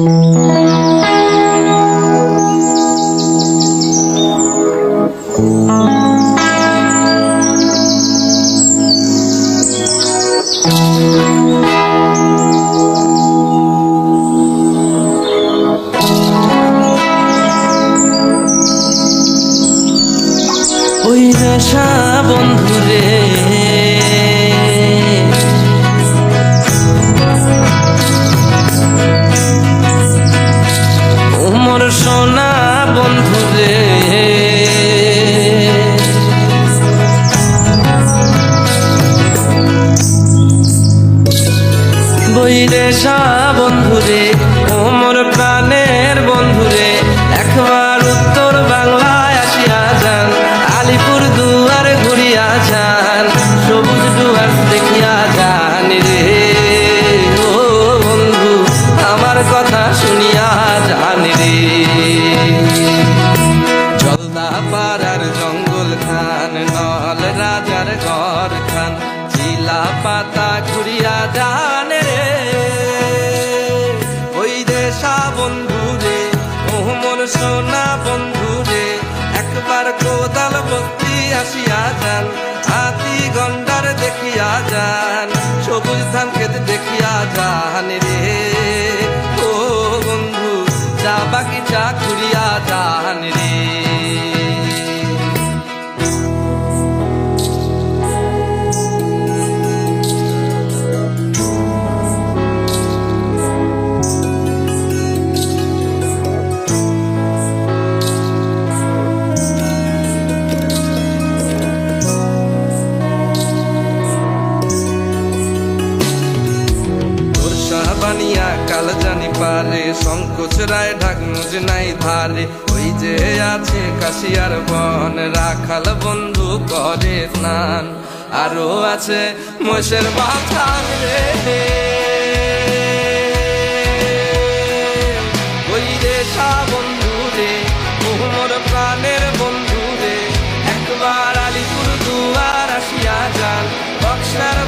ওই নেশা বন্ধুরে নল রাজার ঘর খান চিলা পাতা ঘুরিয়া যান রে। ওই দেশা বন্ধু রে ওমর সোনা বন্ধু রে, একবার কোদাল ভক্তি আসিয়া যান, হাতি গন্ডার দেখিয়া যান, সবুজ ধান খেতে দেখিয়া যান রে। বানিয়া কাল জানি পারে সংকোচ রায় ঢাকনুজ নাই ধারে। ওই যে আছে কাশিয়ার বন, রাখাল বন্ধু করে স্নান। আরও আছে মোষের বাথান রে। ওই রেশা বন্ধু রে মোহমর প্রাণের বন্ধু রে। একবার আলিপুর দুয়ার আসিয়া যান, বক্সার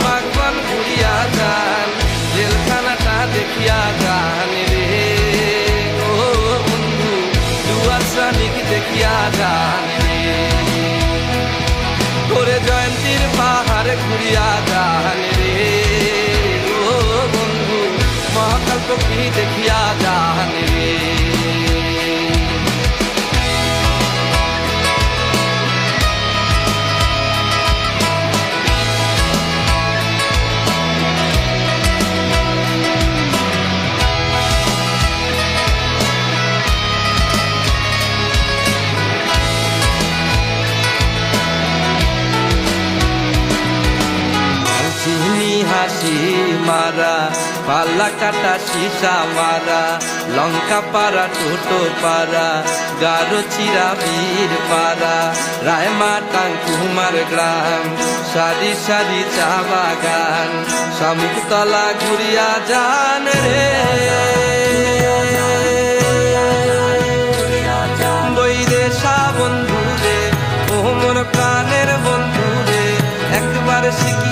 জয়ন্তীর পাহাড় ঘুরিয়া যান রে। ও বন্ধু মহাকাল কি দেখিয়া যান রে? মারা, পাল্লা কাটা সীসা মারা, লঙ্কা পাড়া টোটো পাড়া, গারো চিরা বীর পাড়া রায়মাটাং কুমার গ্রাম, সারি সারি চা বাগান শামুকতলা ঘুরিয়া যান রে। বৈদেশা বন্ধু রে বন্ধু রে, একবার শিখিয়া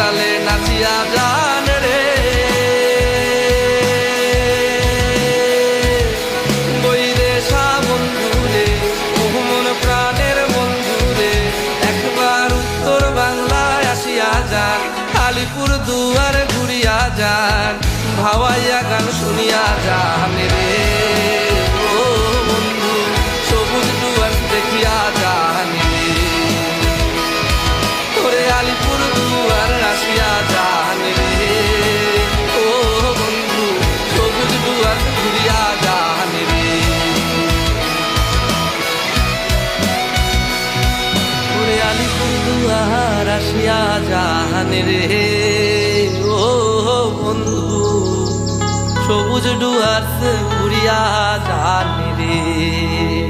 তালে নাচিয়া যান রে। বৈদেশা বন্ধুরে মোহমন প্রাণের বন্ধুরে একবার উত্তর বাংলায় আসিয়া যান, আলিপুর দুয়ার ঘুরিয়া যান, ভাওয়াইয়া গান শুনিয়া যান রে। ও বন্ধু, সবুজ দুয়ার দেখিয়া আসিয়া যান রে ও বন্ধু, সবুজ দুয়ার ঘুরিয়া যান রে ওরে আলিপুর দুয়ার আসিয়া যান রে। ও বন্ধু, সবুজ ডুয়ার্স ঘুরিয়া যান রে।